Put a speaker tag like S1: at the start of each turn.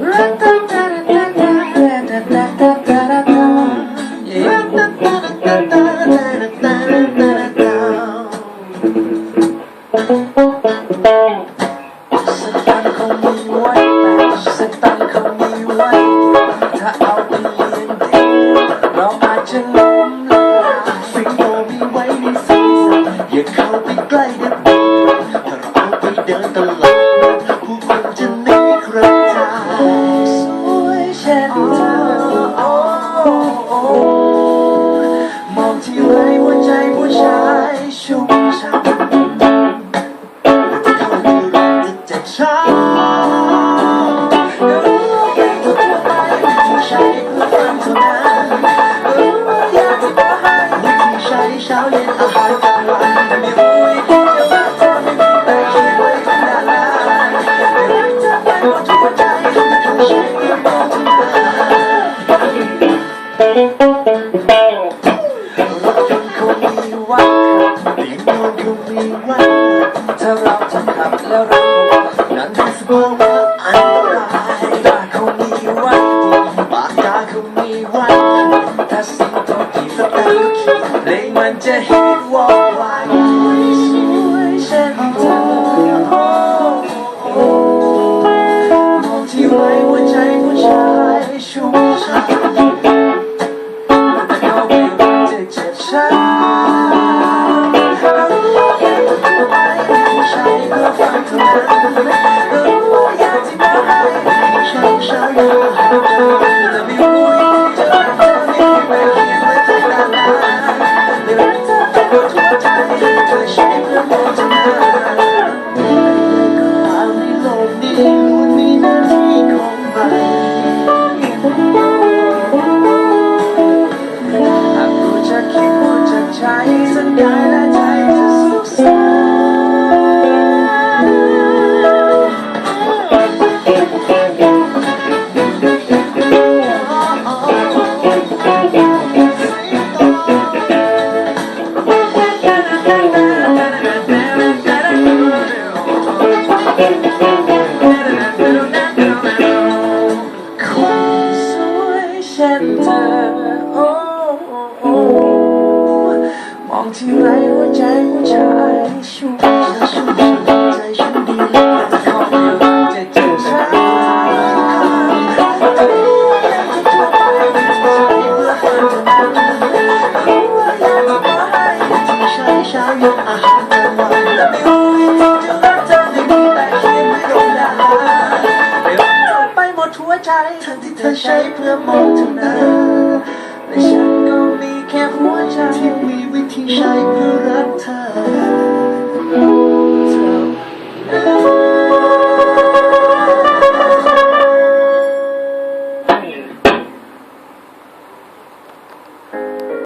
S1: Yeah. Shout it, I'll have to run นั้นเธอสบองแบบอันตรายตาคงมีวันปากตาคงมีวันถ้าสิ่งต้องกี่สัปดาห์เลยมันจะเห็นว่อลไวสวยฉันเอ้โอ้มองที่ไรหัวใจผู้ชายชุ่มชา people. ที่ไร้หัวใจผู้ชายชุ่มชาชุ่มชาใจชุ่มดีแต่ขอเดียวใจเจ็บชาใช้ยกอาหารแต่ว่าไม่รู้จะรักเธอได้ดีแต่คิไม่ลงได้ไปหมดหัวใจทั้งที่เธอใช้เพื่อมองเท่านั้นและฉันก็มี can't watch out. We we can't